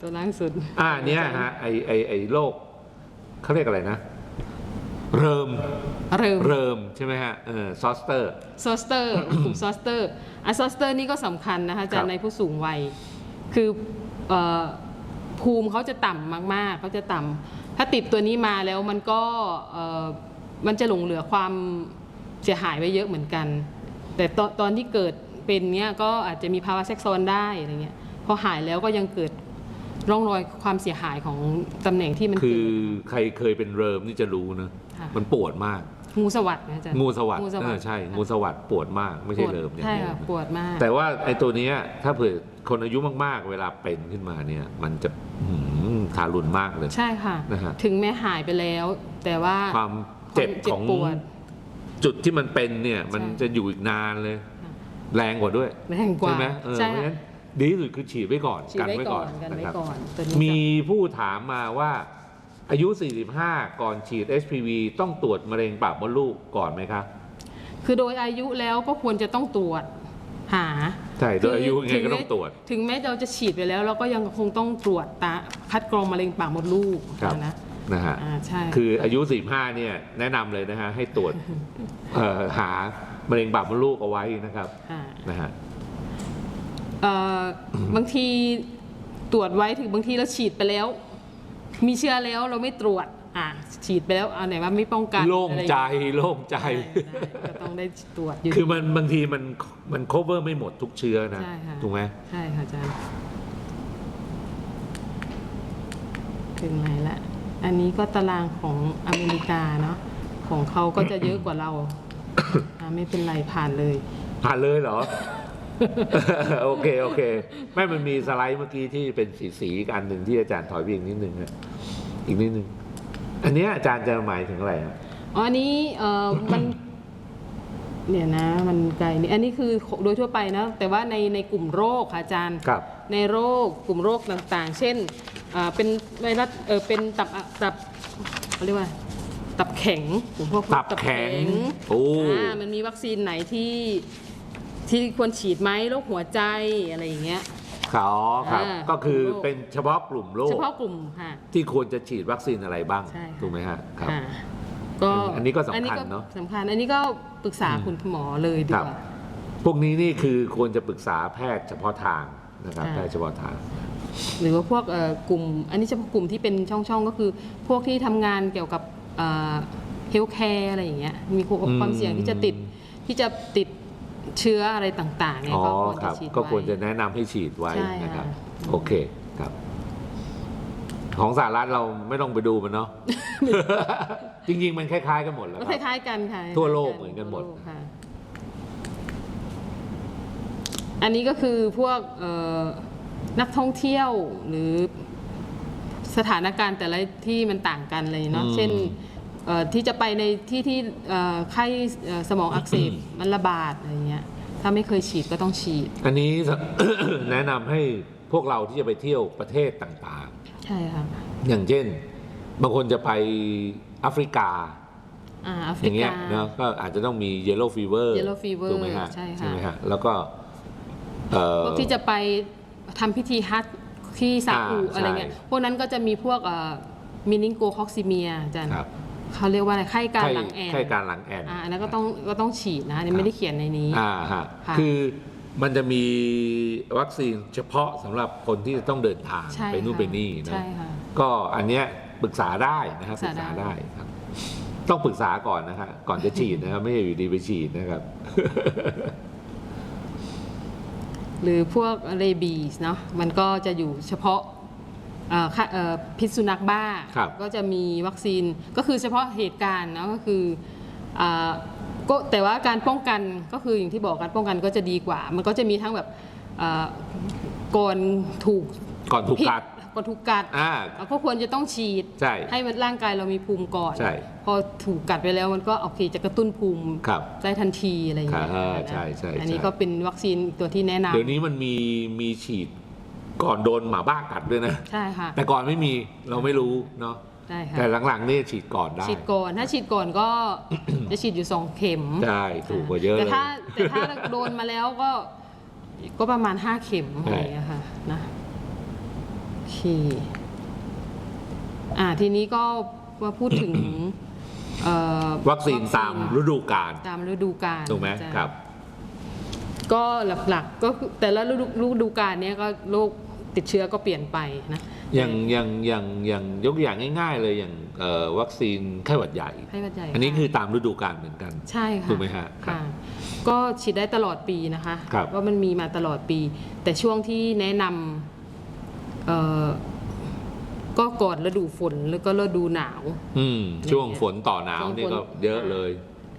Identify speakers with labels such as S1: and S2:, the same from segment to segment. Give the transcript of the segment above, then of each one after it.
S1: ตัวล่างสุด
S2: อ่าเนี้ยฮะไอไอไอโรคเขาเรียกอะไรนะ เริม
S1: เริ่ม
S2: เริมใช่ไหมฮะเออซอสเตอร์
S1: ซอสเตอร์กลุ่มซอสเตอร์อะซอสเตอร์นี่ก็สำคัญนะคะอาจาร
S2: ครั
S1: ย์
S2: บ
S1: ในผู้สูงวัย คือเอ่อภูมิเขาจะต่ำมากๆเขาจะต่ำถ้าติดตัวนี้มาแล้วมันก็เอ่อมันจะหลงเหลือความเสียหายไว้เยอะเหมือนกัน แต่ตอนตอนที่เกิดเป็นเนี้ยก็อาจจะมีภาวะแทรกซ้อนได้อะไรเงี้ยพอหายแล้วก็ยังเกิด ร่องรอยความเสียหายของตำแหน่งที่มัน
S2: คื
S1: เกิ
S2: อ
S1: ด
S2: ใครเคยเป็นเริมนี่จะรู้นะ
S1: ค่ะ
S2: มันปวดมาก
S1: งูสวัสด์นะอาจารย์
S2: งูสวัสด์
S1: งูส
S2: เอ
S1: วั
S2: อ
S1: สด์
S2: ใช่
S1: ค่ะ
S2: งูสวัสด์ปวดมากไม่ใช่
S1: ปวด
S2: เริมอย่าง
S1: ใช่
S2: เดียว
S1: ค่ะ
S2: นะ
S1: ปวดมาก
S2: แต่ว่าไอ้ตัวเนี้ยถ้าเผื่อคนอายุมากๆ เวลาเป็นขึ้นมาเนี่ย มันจะอื้อหือทารุณมากเลย
S1: ใช่ค่ะ
S2: นะฮะ
S1: ถึงแม้หายไปแล้ว แต่ว่า
S2: ความเจ็บ
S1: ความ
S2: ของ
S1: ปวด
S2: จุดที่มันเป็นเนี่ย มัน
S1: ใช่
S2: จะอยู่อีกนานเลย
S1: ค่ะ
S2: แรงกว่าด้วย
S1: แรงกว่า
S2: ใช่ไหมเออ
S1: ใช่
S2: เพราะฉะ
S1: ค่ะ
S2: นั้น ดีที่สุดคือฉีดไว้ก่อน
S1: ฉีดไว้ก่อนกัน
S2: นะ
S1: ไว้
S2: ครับ
S1: ก่อนตัวนี้
S2: มี
S1: จะ
S2: ผู้ถามมาว่าอายุ 45 ก่อนฉีด HPV ต้องตรวจมะเร็งปากมดลูกก่อนไหมครับ
S1: คือโดยอายุแล้วก็ควรจะต้องตรวจหา
S2: ใช่ โดยอายุยังไงก็
S1: ถึ
S2: ต้องตรวจ
S1: ถึงแม้เราจะฉีดไปแล้ว เราก็ยังคงต้องตรวจตาคัดกรองมะเร็งปากมดลูก
S2: ครับ
S1: นะ
S2: นะฮะ
S1: อ่าใช่
S2: คืออายุ 45 เนี่ยแนะนำเลยนะฮะให้ตรวจเอ่อหามะเร็งปากมดลูกเอาไว้นะครับ
S1: อ่า
S2: นะฮะ
S1: เอ่อ บางทีตรวจไว้ถึงบางทีเราฉีดไปแล้ว มีเชื้อแล้วเราไม่ตรวจอ่าฉีดไปแล้วเอาไหนว่าไม่ป้องกัน
S2: โล่งใจ
S1: อะไร
S2: โล่งใจ
S1: อย่างเงี้ยได้ได้ก็ต้องได้ตรวจอยู่
S2: คือมันบางทีมันมัน cover ไม่หมดทุกเชื้อนะ
S1: ใช่ค่ะ
S2: ถูกไหม
S1: ใช่ค่ะอาจารย์ถึงไหนละอันนี้ก็ตารางของอเมริกาเนาะของเขาก็จะเยอะกว่าเราอะไม่เป็นไรผ่านเลย
S2: ผ่านเลยเหรอ โอเคโอเคไม่มันมีสไลด์เมื่อกี้ที่เป็นสีสีๆอีกอันหนึ่งที่อาจารย์ถอยไปอีกนิดนึงนะอีกนิดนึงอันเนี้ยอาจารย์จะหมายถึงอะไรครับ
S1: อ๋ออันนี้เอ่อมันเนี่ยนะ มันไกลนี่อันนี้คือโดยทั่วไปนะ แต่ว่าในในกลุ่มโรคค่ะอาจารย์
S2: ครับ
S1: ในโรคกลุ่มโรคต่างๆ เช่นอ่าเป็นไวรัสเออเป็นตับอะตับเขาเรียกว่า ตับแข็งกลุ่มพวก
S2: ตับแข็งโอ้
S1: อ่ามันมีวัคซีนไหนที่ ที่ควรฉีดไหมโรคหัวใจอะไรอย่างเงี้ย
S2: ขอครับ
S1: อ่า
S2: ก็คือ
S1: โรค
S2: เป็นเฉพาะกลุ่มโร
S1: เฉ
S2: ค
S1: พาะกลุ่มค่ะ
S2: ที่ควรจะฉีดวัคซีนอะไรบ้าง
S1: ใช่ค่ะ
S2: ถูกไหมฮะครับ
S1: อ่าก็
S2: อันนี้ก็สำคัญ
S1: อั
S2: เนอะ
S1: สำคัญ อันนี้ก็ปรึกษาคุณหมอเลยดี
S2: ครับ
S1: กว่า
S2: พวกนี้นี่คือควรจะปรึกษาแพทย์เฉพาะทางนะครับ
S1: ค่ะ
S2: แพทย์เฉพาะทาง
S1: หรือว่าพวกเอ่อกลุ่ม อันนี้เฉพาะกลุ่มที่เป็นช่องๆ ก็คือพวกที่ทำงานเกี่ยวกับเฮลท์แคร์อะไรอย่างเงี้ยมีความ
S2: อืม
S1: ความเสี่ยงที่จะติดที่จะติด เชื้ออะไรต่างๆเนี่ย
S2: อ๋อ
S1: ก็ควร
S2: ค
S1: จะ
S2: รับ
S1: ฉีด
S2: ก็
S1: ไว้
S2: ควรจะแนะนำให้ฉีดไว้
S1: ใช่
S2: นะครับ
S1: ค่ะ
S2: โอเคครับ ของสหรัฐเราไม่ต้องไปดูมันเนาะ จริง ๆ มันคล้าย ๆ กันหมดแล้ว
S1: ก็
S2: ค
S1: ครับ ล้ายๆกันค่ะ
S2: ทั่วโลกเหมือนกันหมด
S1: ทั่วโลค่ะอันนี้ก็คือพวกเอ่อนักท่องเที่ยวหรือสถานการณ์แต่ละที่มันต่างกันเลยเนาะ
S2: อืม
S1: เช่น เอ่อที่จะไปในที่ที่เอ่อไข้เอ่อสมองอักเสบ มันระบาดอะไรเงี้ยถ้าไม่เคยฉีดก็ต้องฉีด
S2: อันนี้ แนะนำให้พวกเราที่จะไปเที่ยวประเทศต่าง
S1: ใช่ค่ะ
S2: ๆ อย่างเช่น บางคนจะไปแอฟริกา
S1: อ่าแอฟ
S2: อ
S1: ริ
S2: ย่างเงี้ย
S1: กา
S2: เนาะก็อาจจะต้องมี yellow fever
S1: Yellow fever
S2: ถูกไหมฮะ
S1: ใช่ค่ะ
S2: ไหมฮะแล้วก็เอ่อ
S1: พวกที่จะไปทำพิธีฮัทที่ซาอุ
S2: อ่า
S1: อะไรเงี้ย
S2: ใช่
S1: พวกนั้นก็จะมีพวกมินิงโกคอกซิเมียอาจารย์
S2: ครับ
S1: เขาเรียกว่าอะไรไข้การหลังแอน
S2: ไข้การหลังแอน
S1: อ่าอันนั้นก็ต้องก็ต้องฉีดนะอันนี้ไม่ได้เขียนในนี้
S2: อ่าฮะ
S1: ค่ะ
S2: คือมันจะมีวัคซีนเฉพาะสำหรับคนที่จะต้องเดินทาง
S1: ใช่
S2: ไปนู่น
S1: ค่ะ
S2: ไปนี่นะ
S1: ใช่ค่ะ
S2: ก็อันเนี้ยปรึกษาได้นะครับป
S1: ปรึ
S2: รึก
S1: ก
S2: ษา
S1: ษาได้
S2: ได้ครับต้องปรึกษาก่อนนะฮะก่อนจะฉีดนะครับไม่ใช่อยู่ดีไปฉีดนะครับ
S1: หรือพวกเรบีสเนาะมันก็จะอยู่เฉพาะ เอ่อค่ะเอ่อพิษสุนัขบ้า
S2: ครับ
S1: ก็จะมีวัคซีนก็คือเฉพาะเหตุการณ์เนาะก็คืออ่าก็แต่ว่าการป้องกันก็คืออย่างที่บอกการป้องกันก็จะดีกว่า มันก็จะมีทั้งแบบอ่าก่อนถูก
S2: ก่อนถูกกัด
S1: พิษก่อนถูกกัด
S2: อ่า
S1: เราก็ควรจะต้องฉีด
S2: ใช่
S1: ให้มันร่างกายเรามีภูมิก่อน
S2: ใช่
S1: พอถูกกัดไปแล้วมันก็โอเคจะกระตุ้นภูมิ
S2: ครับ
S1: ได้ทันทีอะไรอย่างเงี้ย
S2: ครับ
S1: นะ
S2: ใช่ใช่
S1: อันนี้
S2: ใช่
S1: ก็เป็นวัคซีนตัวที่แนะนำ
S2: เดี๋ยวนี้มันมีมีฉีด ก่อนโดนหมาบ้ากัดด้วยนะ
S1: ใช่ค่ะ
S2: แต่ก่อนไม่มีเราไม่รู้เนาะ
S1: ได้ค่ะ
S2: แต่หลังๆนี่ฉีดก่อนได้
S1: ฉีดก่อนถ้าฉีดก่อนก็ จะฉีดอยู่สองเข็ม
S2: ใช่ถูกกว่าเยอะ
S1: แต่
S2: เลย
S1: ถ้าแต่ถ้าโดนมาแล้วก็ ก็ประมาณ5เข็มอะไรอย่างเงี้ยค่ะนะโอเคเคอ่าทีนี้ก็มาพูดถึงเอ่อ
S2: วัคซีนตามฤดูกาล
S1: ตามฤดูกาล
S2: ถูกไหม
S1: อาจาย์
S2: ครับ
S1: ก็หลักๆก็คือแต่ละฤดูฤดูกาลเนี้ยก็โรค ติดเชื้อก็เปลี่ยนไปนะ
S2: อย่างอย่างอย่างอย่างยกอย่างง่าย ๆ เลยอย่างเอ่อวัคซีนไข้หวัดใหญ่
S1: ไข้หวัดใหญ่
S2: อันนี้ะคือตามฤดูกาลเหมือนกัน
S1: ใช่ค่ะ
S2: ถูกไหมฮะครับ
S1: ค่ะก็ฉีดได้ตลอดปีนะคะ
S2: ครับ
S1: ว่ามันมีมาตลอดปี แต่ช่วงที่แนะนำเอ่อก็ก่อนฤดูฝนแล้วก็ฤดูหนาว
S2: อืมช่วงฝนต่อหนาว
S1: ช่วงฝน
S2: นี่ก็เยอะเลย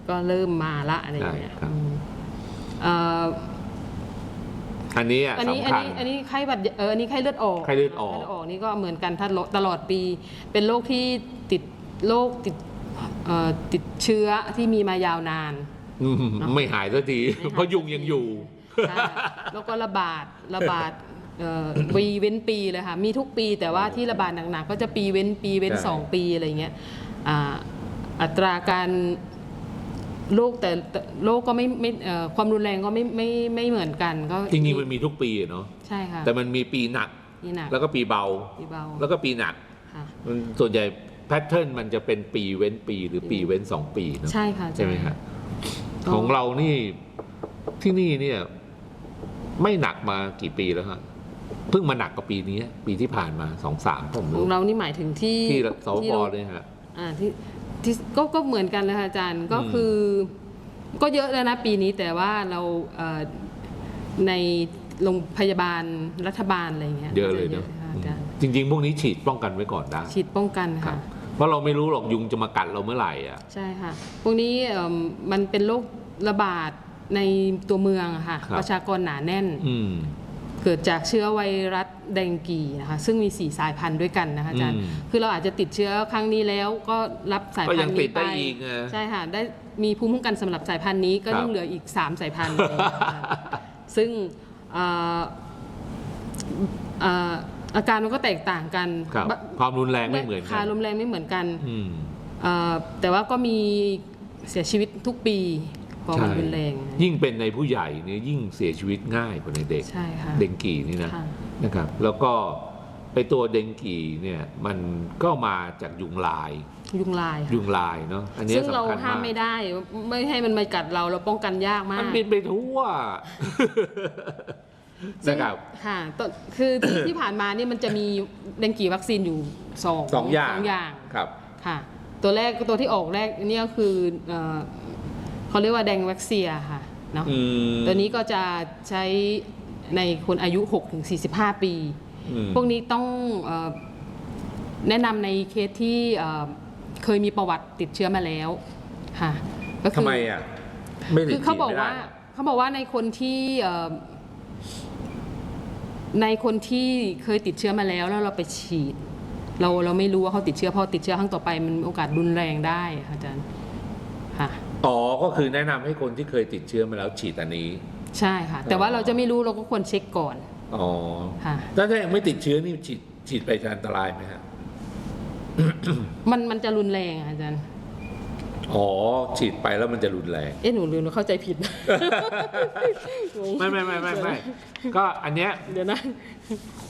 S1: ก็เริ่มมาละอะไรอย่างเงี้ย
S2: ใช่ครับ
S1: อืมเอ่อ
S2: อันนี้อะ
S1: อันนี้อัน
S2: สำคัญ
S1: นี้อันนี้ไข้หวัดเอออันนี้ไข้เลือดออก
S2: ไข้เลือดออก
S1: ไข้เลือดออกนี่ก็เหมือนกันถ้าตลอดปี เป็นโรคที่ติดโรคติดเอ่อติดเชื้อที่มีมายาวนาน
S2: อืม
S1: เนอะ
S2: ไม่หายสักที
S1: ไม่หาย
S2: เพราะยุงยังอยู่
S1: ใช่แล้วก็ระบาดระบาดเอ่อปีเว้นปีเลยค่ะมีทุกปีแต่ว่าที่ระบาดหนักๆก็จะปีเว้นปีเว้น
S2: ใช่
S1: สองปีอะไรเงี้ยอ่าอัตราการ โรคแต่แต่โรคก็ไม่ไม่เอ่อความรุนแรงก็ไม่ไม่ไม่เหมือนกันก็
S2: จริงๆมันมีทุกปีอะเนาะ
S1: ใช่ค่ะ
S2: แต่มันมีปีหนัก
S1: นี่หนัก
S2: แล้วก็ปีเบา
S1: ปีเบา
S2: แล้วก็ปีหนัก
S1: ค่ะ
S2: มันส่วนใหญ่แพทเทิร์นมันจะเป็นปีเว้นปีหรือปีเว้นสองปีเนาะ
S1: ใช่ค่ะ
S2: ใช่ไหมฮะ
S1: ก็
S2: ของเรานี่ที่นี่เนี่ย ไม่หนักมากี่ปีแล้วฮะเพิ่งมาหนักกับปีนี้ ปีที่ผ่านมาสองสามผม
S1: ขอ
S2: รู้
S1: งเรานี่หมายถึงที่
S2: ที่สว
S1: ที่
S2: ป
S1: โรง
S2: เลยฮะ
S1: อ่าที่ ที่ก็ก็เหมือนกันเลยค่ะอาจารย์ก็
S2: อืม
S1: คือ ก็เยอะแล้วนะปีนี้แต่ว่าเราเอ่อในโรงพยาบาลรัฐบาลอะไรเงี้ย
S2: เยอะเลย
S1: จ
S2: เนาะ
S1: ค่ะอาจารย์
S2: จริง ๆ พวกนี้ฉีดป้องกันไว้ก่อนได้
S1: ฉีดป้องกัน
S2: ครั
S1: ค่ะ
S2: บเพราะเราไม่รู้หรอกยุงจะมากัดเราเมื่อไหร่อะ
S1: ใช่ค่ะ พวกนี้เอิ่มมันเป็นโรคระบาดในตัวเมืองอะค่ะ
S2: ครับ
S1: ประชากรหนาแน่น
S2: อืม
S1: เกิดจากเชื้อไวรัสแดงกีนะคะซึ่งมี 4 สายพันธุ์ด้วยกันนะคะอาจารย์
S2: อืม
S1: คือเราอาจจะติดเชื้อครั้งนี้แล้วก็รับสาย
S2: ก็
S1: พั
S2: ยั
S1: น
S2: ง
S1: ธุ์
S2: ติ
S1: นี้
S2: ด
S1: ไป
S2: ได้อีกไง
S1: ใช่ค่ะ ได้มีภูมิคุ้มกันสำหรับสายพันธุ์นี้ก็
S2: ครับ
S1: ยังเหลืออีก 3 สายพันธุ์อะไรอย่างเงี้ยค่ะซึ่งเอ่อเอ่ออาการมันก็แตกต่างกัน
S2: ครับ
S1: บะ
S2: ความรุนแรงไม่เหมือนกั
S1: ค่านรุนแรงไม่เหมือนกัน
S2: อืม
S1: เอ่อแต่ว่าก็มีเสียชีวิตทุกปี เพราะมัน
S2: ใช่
S1: รุนแรง
S2: ยิ่งเป็นในผู้ใหญ่เนี่ยยิ่งเสียชีวิตง่ายกว่าในเด็ก
S1: ใช่ค่ะ
S2: เดงกีนี่นะ
S1: ค่ะ
S2: นะครับ แล้วก็ไอตัวเดงกีเนี่ยมันก็มาจากยุงลาย
S1: ยุงลายค่ะ
S2: ยุงลายเนาะอันเนี้ย
S1: ซึ่งเรา
S2: สำคัญ
S1: ห้าม
S2: มาก
S1: ไม่ได้ ไม่ให้มันมากัดเราเราป้องกันยากมาก
S2: มันบินไปทั่ว
S1: ซึ่ง
S2: นะครับ
S1: ค่ะตอนคือที่ที่ผ่านมานี่มันจะมีเดงกีวัคซีนอยู่สอง
S2: สองอย่าง
S1: สองอย่าง
S2: ครับ
S1: ค่ะ ตัวแรกตัวที่ออกแรกเนี่ยก็คือ เอ่อเขาเรียกว่าแดงแว็กเซียค่ะเนาะ
S2: อืม
S1: ตัวนี้ก็จะใช้ในคนอายุ 6-45 ปี
S2: อืม
S1: พวกนี้ต้องเออแนะนำในเคสที่เอ่อเคยมีประวัติติดเชื้อมาแล้วค่ะก็คื
S2: ทำไมอะ ไม่ติด
S1: คือเขาบอก
S2: ฉีดไม่
S1: ว่า
S2: ได้เหรอ
S1: เขาบอกว่าในคนที่เอ่อในคนที่เคยติดเชื้อมาแล้วแล้วเราไปฉีด เราเราไม่รู้ว่าเขาติดเชื้อพอติดเชื้อครั้งต่อไปมันมีโอกาสรุนแรงได้ค่ะอาจารย์ค่ะ
S2: อ๋อ ก็คือแนะนำให้คนที่เคยติดเชื้อมาแล้วฉีดอันนี้
S1: ใช่ค่ะ แต่ว่าเราจะไม่รู้เราก็ควรเช็คก่อน
S2: อ๋อ
S1: ค่ะ
S2: ถ้าถ้ายังไม่ติดเชื้อนี่ฉีดฉีดไปจะอันตรายไหมฮะ
S1: มันมันจะรุนแรงอะอาจารย์
S2: อ๋อ ฉีดไปแล้วมันจะรุนแรง
S1: เอ๊ะหนูหรือหนูเข้าใจผิด
S2: ไม่ไม่ไม่ไม่ไม่ก็อันเนี้ย
S1: เดี๋ยวนะ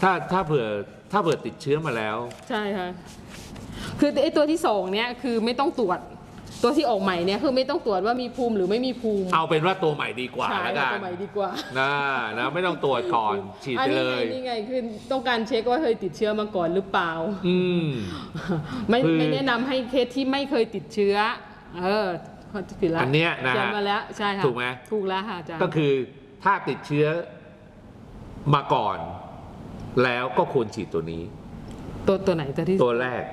S2: ถ้าถ้าเผื่อถ้าเผื่อติดเชื้อมาแล้ว
S1: ใช่ค่ะ คือไอ้ตัวที่สองเนี้ยคือไม่ต้องตรวจ ตัวที่ออกใหม่เนี้ยคือไม่ต้องตรวจว่ามีภูมิหรือไม่มีภูมิ
S2: เอาเป็นว่าตัวใหม่ดีกว่า
S1: ใช่
S2: แล้วกัน
S1: ตัวใหม่ดีกว่า
S2: นะนะไม่ต้องตรวจก่อนฉีด
S1: อัน
S2: ไป
S1: นี้
S2: เล
S1: ไง
S2: ย
S1: นี่ไงคือต้องการเช็คว่าเคยติดเชื้อมาก่อนหรือเปล่า
S2: อืม
S1: ไม่
S2: คือ
S1: ไม่แนะนำให้เคสที่ไม่เคยติดเชื้อ เออเขาจะผิดละ
S2: อันเนี้ยนะ
S1: เขีย
S2: ฮะ
S1: นมาแล้วใช่ค่ะ
S2: ถูกไหม
S1: ถูกแล้วค่ะอาจารย์
S2: ก็คือถ้าติดเชื้อมาก่อน แล้วก็ควรฉีดตัวนี้
S1: ตัวตัวไหนตัวที่
S2: ตัวแรก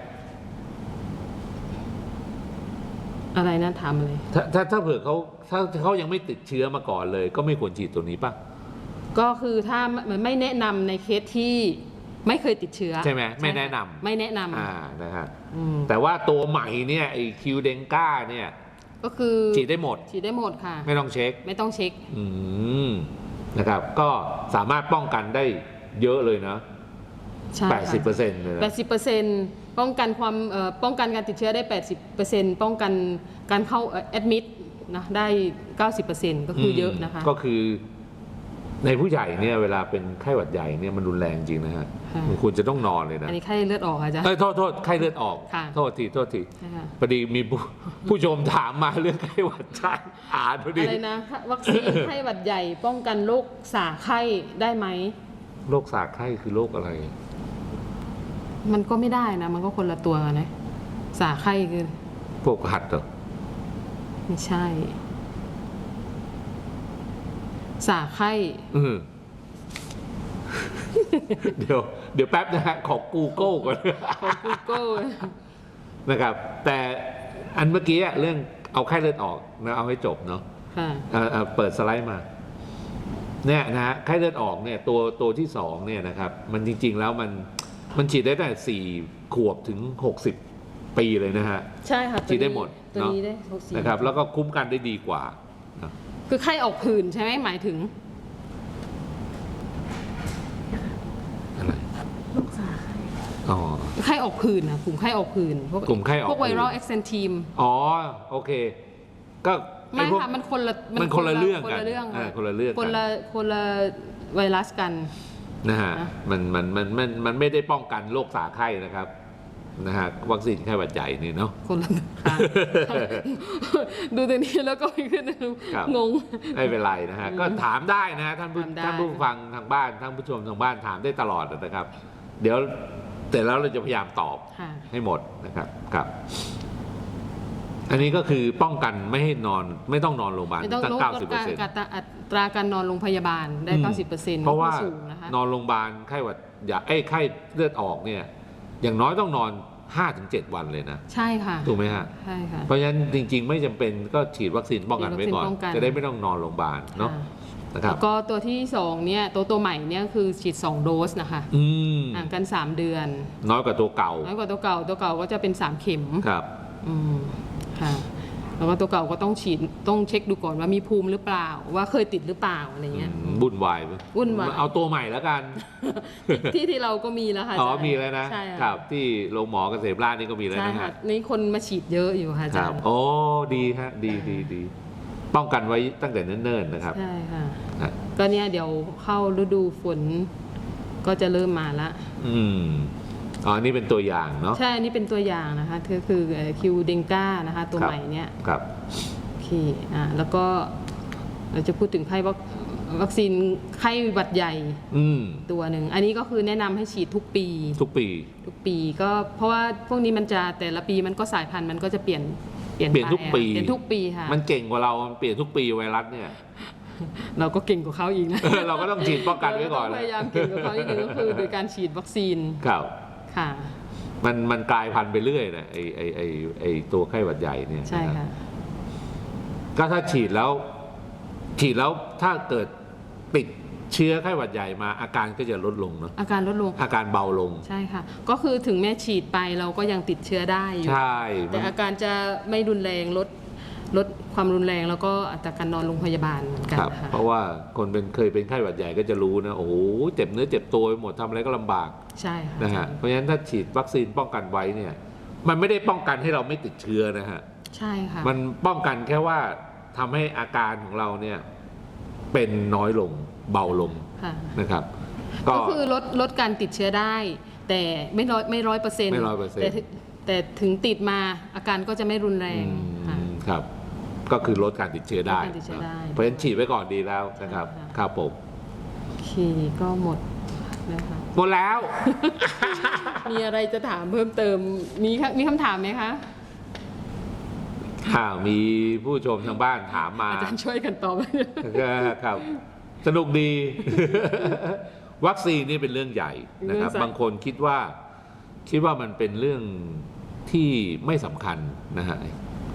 S1: อะไรนะถามอะไร
S2: ถ้าถ้าถ้าเผื่อเขาถ้าถ้าเขายังไม่ติดเชื้อมาก่อนเลย ก็ไม่ควรฉีดตัวนี้ป่ะ
S1: ก็คือถ้ามันไม่แนะนำในเคสที่ไม่เคยติดเชื้อ
S2: ใช่ไหมไม่
S1: ค่
S2: แนะนำ
S1: ไม่แนะนำ
S2: อ่านะฮะ
S1: อืม
S2: แต่ว่าตัวใหม่เนี่ยไอคิวเดงก้าเนี่ย
S1: ก็คือ
S2: ฉีดได้หมด
S1: ฉีดได้หมดค่ะ
S2: ไม่ต้องเช็ค
S1: ไม่ต้องเช็ค
S2: อืมนะครับ ก็สามารถป้องกันได้เยอะเลยนะ
S1: ใช่
S2: แปดสิบเปอร์เซ็นต์เลยนะ
S1: แปดสิบเปอร์เซ็นต์ ป้องกันความเอ่อป้องกันการติดเชื้อได้แปดสิบเปอร์เซ็นต์ป้องกันการเข้าแอดมิดนะได้เก้าสิบเปอร์เซ็นต์ก็คือเยอะนะคะ
S2: ก็คือในผู้ใหญ่เนี่ยเวลาเป็นไข้หวัดใหญ่เนี่ยมันรุนแรงจริงนะฮะ
S1: ค่ะ
S2: มันควรจะต้องนอนเลยนะ
S1: อันนี้ไข้เลือดออกค่ะอาจารย์
S2: เอ้ยโทษโทษไข้เลือดออก
S1: ค่ะ
S2: โทษทีโทษที
S1: ใช่ค่ะ
S2: พอดีมีผู้ผู้ชมถามมาเรื่องไข้หวัดใช่อ่านพอดี
S1: อะไรนะวัคซีนไข้หวัดใหญ่ ป้องกันโรคสาไข้ได้ไหม
S2: โรคสาไข้คือโรคอะไร
S1: มันก็ไม่ได้นะ มันก็คนละตัวกันนะสาไข้คือ
S2: พวกหัดเหรอ
S1: ไม่ใช่ สาไข้
S2: เออเดี๋ยว เดี๋ยวแป๊บนะฮะ ขอ Google ก่อน
S1: ของ Google
S2: นะครับ แต่อันเมื่อกี้อะเรื่องเอาไข้เลือดออกนะเอาให้จบเนาะ
S1: ค่ะ
S2: เอ่อเอ่อเปิดสไลด์มา เนี่ยนะฮะไข้เลือดออกเนี่ยตัวตัวที่สองเนี่ยนะครับ มันจริง ๆ แล้วมัน มันฉีดได้ตั้งแต่สี่ขวบถึงหกสิบปีเลยนะฮะ
S1: ใช่ค่ะ
S2: ฉีดได้หมด
S1: ตัว
S2: เนอะ
S1: นี้ได้หกสี่
S2: นะครับ แล้วก็คุ้มกันได้ดีกว่านะ
S1: คือไข้ออกผื่นใช่ไหมหมายถึง
S2: อะไร
S3: ลูกสาว
S2: อ๋อ
S1: ไข้ออกผื่นนะกลุ่มไข้ออกผื่นพวก
S2: กลุ่มไข้ออก
S1: พวกไวรัล
S2: ผื่น
S1: เอ็กเซนทีม
S2: อ๋อโอเค ก็
S1: ไม่
S2: อ้พวก
S1: ค่ะมันคนละ
S2: มันคนละเรื่อง
S1: คน
S2: กัน
S1: ละเรื่อง
S2: อ่า
S1: ค่ะ
S2: คนละเรื่องกัน
S1: คนละคนละไวรัสกัน
S2: นะฮะ
S1: นะ
S2: มันมันมันมันมันไม่ได้ป้องกันโรคสาไข้นะครับนะฮะวัคซีนไข้หวัดใหญ่นี่เนาะ
S1: คนละค่ะดูตัวนี้แล้วก็ไม่ขึ้น
S2: ครับ
S1: งง
S2: ไม่เป็นไรนะฮะก็ถามได้นะฮะท่านผู้
S1: ถามได้
S2: ท่านผู้ฟังทางบ้านท่านผู้ชมทางบ้านถามได้ตลอดนะครับ เดี๋ยวแต่แล้วเราจะพยายามตอบ
S1: ค่ะ
S2: ให้หมดนะครับครับ อันนี้ก็คือป้องกันไม่ให้นอนไม่ต้องนอนโรงพยาบาล
S1: ไม่ต้อง
S2: ตั้ง
S1: ลด
S2: เก้าสิบเปอ
S1: กา
S2: ร์
S1: ร
S2: เซ็นต์
S1: อัตราการนอนโรงพยาบาลได้
S2: อืม
S1: เก้าสิบเปอร์เซ็นต์
S2: เพราะว่า
S1: สูงนะคะ
S2: นอนโรงพยาบาลไข้หวัดใหญ่ไอ้ยไข้เลือดออกเนี่ยอย่างน้อยต้องนอนห้าถึงเจ็ดวันเลยนะ
S1: ใช่ค่ะ
S2: ถูกไหมฮะ
S1: ใช่ค่ะ
S2: เพราะฉะนั้นจริง ๆ ไม่จำเป็นก็ฉีดวัคซีนป้องกันไว้ก่อน
S1: ฉีดวัคซีนป้องกัน
S2: จะได้ไม่ต้องนอนโรงพยาบาลเนาะ
S1: ค่ะ
S2: นะครับ
S1: แล้วก็ตัวที่สองเนี่ยตัวตัวใหม่เนี่ยคือฉีดสองโดสนะคะ
S2: อืม
S1: ห่างกันสามเดือน
S2: น้อยกว่าตัวเก่า
S1: น้อยกว่าตัวเก่าตัวเก่าก็จะเป็นสามเข็ม
S2: ครับ
S1: อืม ค่ะแล้วก็ตัวเก่าก็ต้องฉีดต้องเช็คดูก่อนว่ามีภูมิหรือเปล่า ว่าเคยติดหรือเปล่าอะไรเงี้ย
S2: อืมวุ่นวายไหม
S1: วุ่นวาย
S2: เอาตัวใหม่แล้วกัน
S1: ที่ที่เราก็มีแล้วค่ะ
S2: อ๋อา
S1: จารย์
S2: มีแล้วนะ
S1: ใช่
S2: ค
S1: ค่ะ
S2: รับที่โรงหมอเกษมราชนี่ก็มีแล้ว
S1: ใช่
S2: นะ
S1: ค่ะ
S2: ฮะ
S1: นี่คนมาฉีดเยอะอยู่ค่ะอา
S2: ค
S1: จา
S2: รั
S1: ร
S2: บ
S1: ย์
S2: โอ้ดีฮะดีดีดีป้องกันไว้ตั้งแต่เนิ่นๆนะครับ
S1: ใช่ค่ะ
S2: ฮะ
S1: ก็เนี่ยเดี๋ยวเข้าฤดูฝนก็จะเริ่มมาละ
S2: อืม อ๋อ นี่เป็นตัวอย่างเนาะ
S1: ใช่อันนี่เป็นตัวอย่างนะคะคือคือคิวเดงก้านะคะตัว
S2: ครับ
S1: ใหม่เนี่ย
S2: ครับ
S1: โอเคอ่าแล้วก็เราจะพูดถึงไข้วัควัคซีนไข้หวัดใหญ่
S2: อืม
S1: ตัวหนึ่ง อันนี้ก็คือแนะนำให้ฉีดทุกปี
S2: ทุกปี
S1: ทุกปีก็เพราะว่าพวกนี้มันจะแต่ละปีมันก็สายพันธุ์มันก็จะเปลี่ยนเปลี่ยน
S2: เปลี่ยน
S1: ไทุ
S2: กปี
S1: เปลี่ยนทุกปีค่ะ
S2: มันเก่งกว่าเรา มันเปลี่ยนทุกปีไวรัสเนี่ย
S1: เราก็เก่งกว่าเขาอีกนะ
S2: เออเราก็ต้องฉีดป้องกันไว้ก่อน
S1: เราต้งพยายามเก่งกว่าเขาอีกนึงก็คือโดยการฉีดวัคซีน
S2: ครับ
S1: ค่ะ
S2: มันมันกลายพันธุ์ไปเรื่อยนะไอไอไอไอตัวไข้หวัดใหญ่เนี่ย
S1: ใช่
S2: นรับ
S1: ค่ะ
S2: ก็ถ้าฉีดแล้ว ฉีดแล้วถ้าเกิดติดเชื้อไข้หวัดใหญ่มาอาการก็จะลดลงเนาะ
S1: อาการลดลง
S2: อาการเบาลง
S1: ใช่ค่ะ ก็คือถึงแม้ฉีดไปเราก็ยังติดเชื้อได้อยู่
S2: ใช่
S1: แต่
S2: มัน
S1: อาการจะไม่รุนแรงลด ลดความรุนแรงแล้วก็อัตราการนอนโรงพยาบาลเหมือนกัน
S2: ครับ
S1: นะคะ
S2: เพราะว่าคนเป็นเคยเป็นไข้หวัดใหญ่ก็จะรู้นะ โอ้โหเจ็บเนื้อเจ็บตัวไปหมดทำอะไรก็ลำบาก
S1: ใช่ค่ะ
S2: นะฮะเพราะฉะนั้นถ้าฉีดวัคซีนป้องกันไว้เนี่ย มันไม่ได้ป้องกันให้เราไม่ติดเชื้อนะฮะ
S1: ใช่ค่ะ
S2: มันป้องกันแค่ว่าทำให้อาการของเราเนี่ยเป็นน้อยลงเบาลง
S1: ค่ะ
S2: นะครับ ก็
S1: ก็คือลดลดการติดเชื้อได้ แต่ไม่ร้อยไม่ร้อยเปอร์เซ็นต์
S2: ไม่100%
S1: แต่ถึแต่ถึงติดมาอาการก็จะไม่รุนแร
S2: อื
S1: งค่ะ
S2: มครับ ก็คือลดการติดเชื้อได้
S1: ลดการติดเชื้อได้
S2: เพราะฉะนั้นฉีดไว้ก่อนดีแล้วนะครับ
S1: ใช่ค่ะ
S2: ครับผม
S1: โอเคก็หมดนะคะ
S2: หมดแล้ว
S1: มีอะไรจะถามเพิ่มเติมมีค่ะมีคำถามไหมคะ
S2: ข่าวมีผู้ชมทางบ้านถามมา
S1: อาจารย์ช่วยกันตอบ
S2: ครับ สนุกดี วัคซีนนี่เป็นเรื่องใหญ่นะครับ
S1: เรื่องใหญ่
S2: บางคนคิดว่า คิดว่ามันเป็นเรื่องที่ไม่สำคัญนะฮะ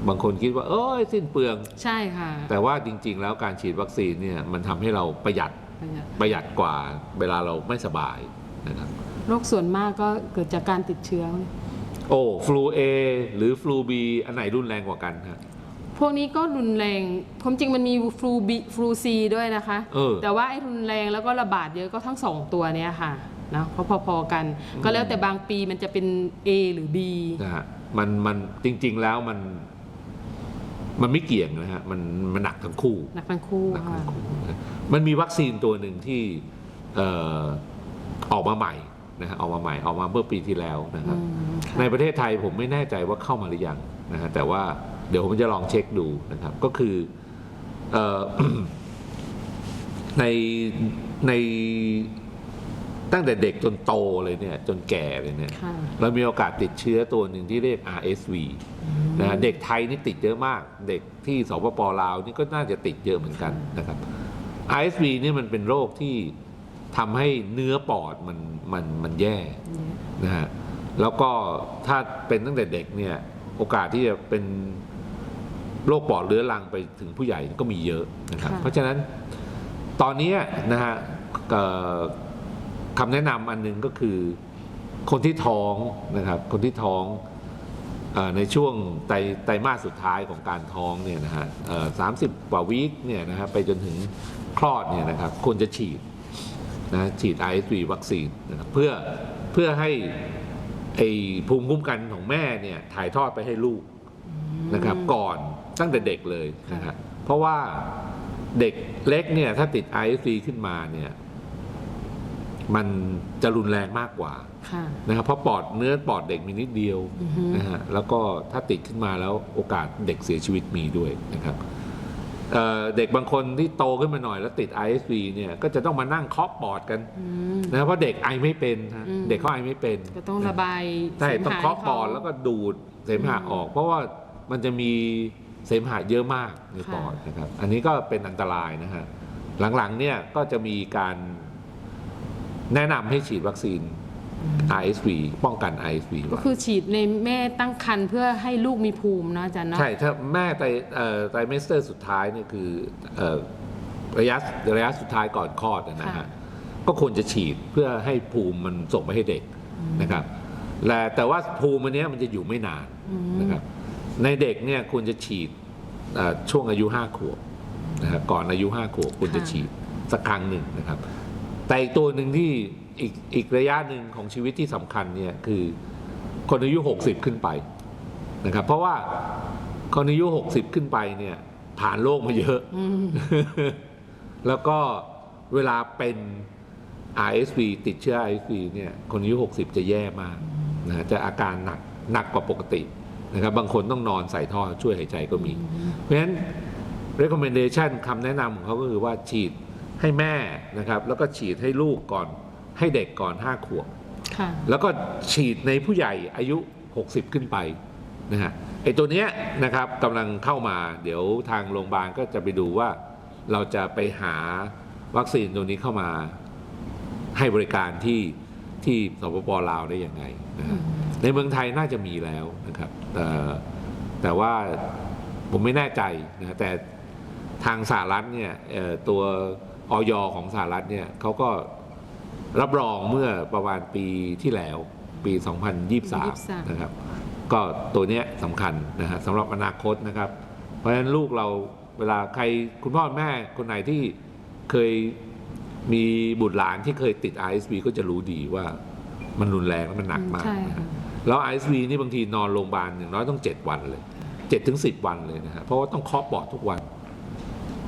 S2: บางคนคิดว่า เอ้ยสิ้นเปลือง
S1: ใช่ค่ะ
S2: แต่ว่าจริง ๆ แล้วการฉีดวัคซีนเนี่ยมันทำให้เราประหยัดประหยัดกว่าเวลาเราไม่สบายนะครับ
S1: โรคส่วนมากก็เกิดจากการติดเชื้อ
S2: โอ้ฟลูเอหรือฟลูบีอันไหนรุนแรงกว่ากันฮะ
S1: พวกนี้ก็รุนแรงความจริงมันมีฟลูบีฟลูซีด้วยนะคะ
S2: เออ
S1: แต่ว่าไอ้รุนแรงแล้วก็ระบาดเยอะก็ทั้งสองตัวเนี้ยค่ะนะเขาพอๆกัน ก็แล้วแต่บางปีมันจะเป็น A หรือ B
S2: นะฮะมันมันจริง ๆ แล้วมัน มันไม่เกี่ยงนะฮะมันมันหนักทั้งคู่
S1: หนักทั้งคู่
S2: หนัก
S1: ค่ะ
S2: ทั้งคู่นะมันมีวัคซีนตัวหนึ่งที่เอ่อออกมาใหม่นะฮะออกมาใหม่ออกมาเมื่อปีที่แล้วนะครับ
S1: อืมค่ะ
S2: ในประเทศไทยผมไม่แน่ใจว่าเข้ามาหรือยังนะฮะแต่ว่าเดี๋ยวผมจะลองเช็คดูนะครับ ก็คือเอ่อในใน ตั้งแต่เด็กจนโตเลยเนี่ยจนแก่เลยเนี่ย
S1: ค่ะ
S2: เรามีโอกาสติดเชื้อตัวหนึ่งที่เรียก RSV นะฮะเด็กไทยนี่ติดเยอะมาก เด็กที่สปปลาวนี่ก็น่าจะติดเยอะเหมือนกันนะครับ RSV นี่มันเป็นโรคที่ทำให้เนื้อปอดมันมันมันแย่นะฮะแล้วก็ถ้าเป็นตั้งแต่เด็กเนี่ยโอกาสที่จะเป็นโรคปอดเรื้อรังไปถึงผู้ใหญ่ก็มีเยอะนะครับ
S1: ค่ะ
S2: เพราะฉะนั้นตอนนี้นะฮะเอ่อ คำแนะนำอันหนึงก็คือคนที่ท้องนะครับ คนที่ท้องเออในช่วงไตรไตรมาสสุดท้ายของการท้องเนี่ยนะฮะสามสิบกว่าวีคเนี่ยนะฮะไปจนถึงคลอดเนี่ยนะครับควรจะฉีดนะฉีด RSV วัคซีนนะครับเพื่อเพื่อให้ไอภูมิคุ้มกันของแม่เนี่ยถ่ายทอดไปให้ลูกนะครับ ก่อนตั้งแต่เด็กเลยนะครับเพราะว่าเด็กเล็กเนี่ยถ้าติด RSV ขึ้นมาเนี่ย มันจะรุนแรงมากกว่า
S1: ค่ะ
S2: นะครับเพราะปอดเนื้อปอดเด็กมีนิดเดียว
S1: อือฮึ
S2: นะฮะแล้วก็ถ้าติดขึ้นมาแล้วโอกาสเด็กเสียชีวิตมีด้วยนะครับเอ่อเด็กบางคนที่โตขึ้นมาหน่อยแล้วติด ISV เนี่ยก็จะต้องมานั่งเคาะปอดกัน
S1: อืม
S2: นะเพราะเด็กไอไม่เป็นฮะ
S1: อืม
S2: เด็กเขาไอไม่เป็น
S1: ก็ต้องระบาย
S2: ใช่
S1: สมห
S2: ต้องเคาะ
S1: ให้
S2: ปอดแล้วก็ดูดเสมหะออก เพราะว่ามันจะมีเสมหะเยอะมากในปอดนะครับ อันนี้ก็เป็นอันตรายนะฮะหลังๆเนี่ยก็จะมีการ แนะนำให้ฉีดวัคซีน RSV ป้องกัน RSV
S1: ก็
S2: ไว้
S1: คือฉีดในแม่ตั้งครรภ์เพื่อให้ลูกมีภูมิเนาะอาจารย์เนาะ
S2: ใช่ ถ้าแม่ไตรเอ่อไตรเมสเตอร์สุดท้ายเนี่ยคือเอ่อระยะระยะสุดท้ายก่อนคลอดนะฮะ
S1: ค่ะ
S2: ก็ควรจะฉีดเพื่อให้ภูมิมันส่งไปให้เด็กนะครับและแต่ว่าภูมิอันเนี้ยมันจะอยู่ไม่นาน
S1: อืม
S2: นะครับ ในเด็กเนี่ยควรจะฉีดเอ่อช่วงอายุห้าขวบนะครับก่อนอายุห้าขวบควรจะฉีดสักครั้งหนึ่งนะครับ แต่อีกตัวหนึ่งที่อีกอีกระยะหนึ่งของชีวิตที่สำคัญเนี่ยคือคนอายุ 60 ขึ้นไปนะครับ เพราะว่าคนอายุ 60 ขึ้นไปเนี่ยผ่านโรคมาเยอะ
S1: อืม
S2: แล้วก็เวลาเป็น RSV ติดเชื้อ RSV เนี่ยคนอายุ 60 จะแย่มากนะฮะจะอาการหนักหนักกว่าปกตินะครับ บางคนต้องนอนใส่ท่อช่วยหายใจก็มี เพราะฉะนั้น recommendation คำแนะนำของเขาก็คือว่าฉีด ให้แม่นะครับแล้วก็ฉีดให้ลูกก่อนให้เด็กก่อน5ขวบ
S1: ค่ะ
S2: แล้วก็ฉีดในผู้ใหญ่อายุ 60 ขึ้นไปนะฮะไอตัวเนี้ยนะครับกำลังเข้ามาเดี๋ยวทางโรงพยาบาลก็จะไปดูว่า เราจะไปหาวัคซีนตัวนี้เข้ามาให้บริการที่ที่สปปลาวได้ยังไงนะฮะในเมืองไทยน่าจะมีแล้วนะครับแต่แต่ว่าผมไม่แน่ใจนะแต่ทางสหรัฐเนี่ยเอ่อตัว ออยของสหรัฐเนี่ยเขาก็รับรองเมื่อประมาณปีที่แล้วปี 2023 นะครับ ก็ตัวเนี้ยสำคัญนะฮะสำหรับอนาคตนะครับ เพราะฉะนั้นลูกเราเวลาใครคุณพ่อแม่คนไหนที่เคยมีบุตรหลานที่เคยติด RSV ก็จะรู้ดีว่ามันรุนแรงและมันหนักมาก
S1: ใช่
S2: นะ
S1: ค่ะ
S2: ฮะแล้ว RSV นี่บางทีนอนโรงพยาบาลอย่างน้อยต้อง 7 วันเลย7ถึง10 วันเลยนะฮะเพราะว่าต้องเคาะปอดทุกวัน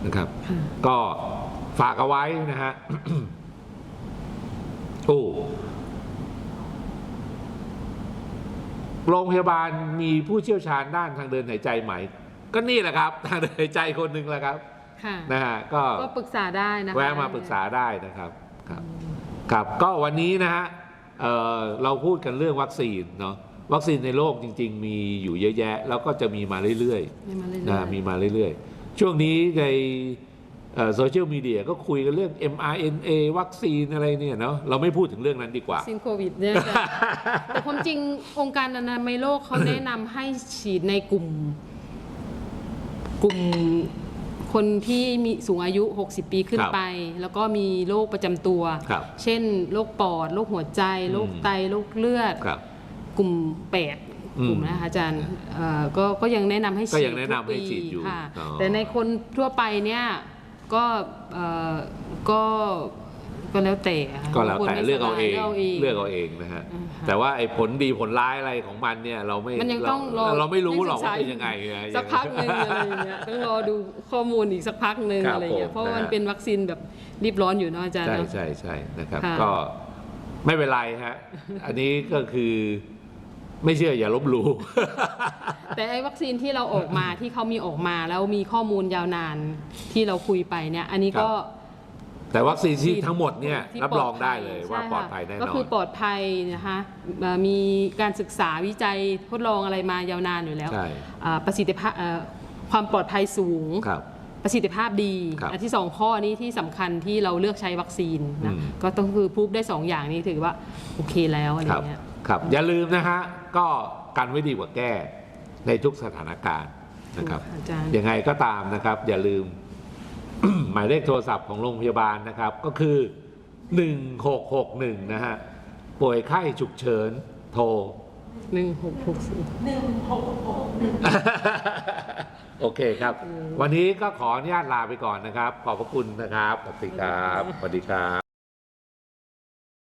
S2: นะครับ
S1: ค่ะ
S2: ก็ ฝากเอาไว้นะฮะโอ้โรงพยาบาลมีผู้เชี่ยวชาญด้านทางเดินหายใจไหม ก็นี่แหละครับ ทางเดินหายใจคนหนึ่งแหละครับ
S1: ค่ะ
S2: นะฮะก็
S1: ก็ปรึกษาได้นะคะ
S2: แวะมาปรึกษาได้นะครับครับครับก็วันนี้นะฮะเอ่อเราพูดกันเรื่องวัคซีนเนาะวัคซีนในโลกจริง ๆ มีอยู่เยอะแยะ แล้วก็จะมีมาเรื่อยๆ
S1: ไม่มาเรื่อย
S2: นะมีมาเรื่อยๆช่วงนี้ใน โซเชียลมีเดียก็คุยกันเรื่อง mRNA วัคซีนอะไรเนี่ยเนาะเราไม่พูดถึงเรื่องนั้นดีกว่า
S1: ซินโควิดเนี่ยอาจารย์แต่ความจริงองค์การอนามัยโลกเขาแนะนำให้ฉีดในกลุ่ม กลุ่มคนที่มีสูงอายุ 60 ปีขึ้น
S2: ครับ
S1: ไป แล้วก็มีโรคประจำตัว
S2: ครับ
S1: เช่นโรคปอดโรคหัวใจโรคไตโรคเลือด
S2: ครับ
S1: กลุ่มแปด
S2: อืม
S1: กลุ่มนะคะอาจารย์เอ่อก็ก็ยังแนะนำให้ฉีด
S2: ก็ยังแนะนำให้
S1: ทุกปี
S2: ฉีดอยู่
S1: ค่ะ
S2: อ๋อ
S1: แต่ในคนทั่วไปเนี่ย ก็เอ่อก็ก็แล้วแต่ค่ะ
S2: ก็แล้วแต่
S1: บงคนไม่
S2: เลือกเอาเอง
S1: สบย
S2: เลือกเอาเองนะฮะ
S1: อืมค่ะ
S2: แต่ว่าไอ้ผลดีผลร้ายอะไรของมันเนี่ยเราไม่
S1: มันยัง
S2: เรา
S1: ต้องรอ
S2: เราไม่รู้หรอก
S1: ศึ
S2: ว่า
S1: ษ
S2: เป็นยังไงนะ
S1: สักพักหนึ่งอะไรอย่างเงี้ยต้องรอดูข้อมูลอีกสักพักหนึ่ง
S2: ครับ
S1: อะไรอย่างเงี้ย
S2: ผม
S1: เพราะว่ามัน
S2: นะฮะ
S1: เป็นวัคซีนแบบรีบร้อนอยู่เนาะอาจารย์
S2: ใช่
S1: เนาะ
S2: ใช่ใช่นะครับ
S1: ค่ะ
S2: ก็ไม่เป็นไรฮะ อันนี้ก็คือ ไม่เชื่ออย่าลบหลู่
S1: แต่ไอ้วัคซีนที่เราออกมาที่เขามีออกมาแล้วมีข้อมูลยาวนานที่เราคุยไปเนี่ย อันนี้ก็
S2: แต่วัคซีนที่ทั้งหมดเนี่ย
S1: ที่
S2: รับรองได้เลยว่า
S1: ใช่
S2: ปลอด
S1: ค่ะ
S2: ภัยแน่นอน
S1: ก็คือปลอดภัยนะคะเอ่อมีการศึกษาวิจัยทดลองอะไรมายาวนานอยู่แล้ว
S2: ใช่
S1: อ่าประสิทธิภาพเอ่อความปลอดภัยสูง
S2: ครับ
S1: ประสิทธิภาพดี
S2: ครับ
S1: อันที่สองข้อนี้ที่สำคัญที่เราเลือกใช้วัคซีนนะ
S2: อืม
S1: ก็ต้องคือพูดได้สองอย่างนี้ถือว่าโอเคแล้วอะไร
S2: ครับ
S1: เงี้ย
S2: ครับอย่าลืมนะฮะก็กันไว้ดีกว่าแก้ในทุกสถานการณ์นะครับ
S1: อาจารย์
S2: ยังไงก็ตามนะครับ อย่าลืม หมายเลขโทรศัพท์ของโรงพยาบาลนะครับ ก็คือ 1661 นะฮะป่วยไข้ฉุกเฉินโทร
S1: หนึ่งหกหกสี่
S2: โอเคครับ วันนี้ก็ขออนุญาตลาไปก่อนนะครับ ขอบพระคุณนะครับ สวัสดีครับ สวัสดีครับ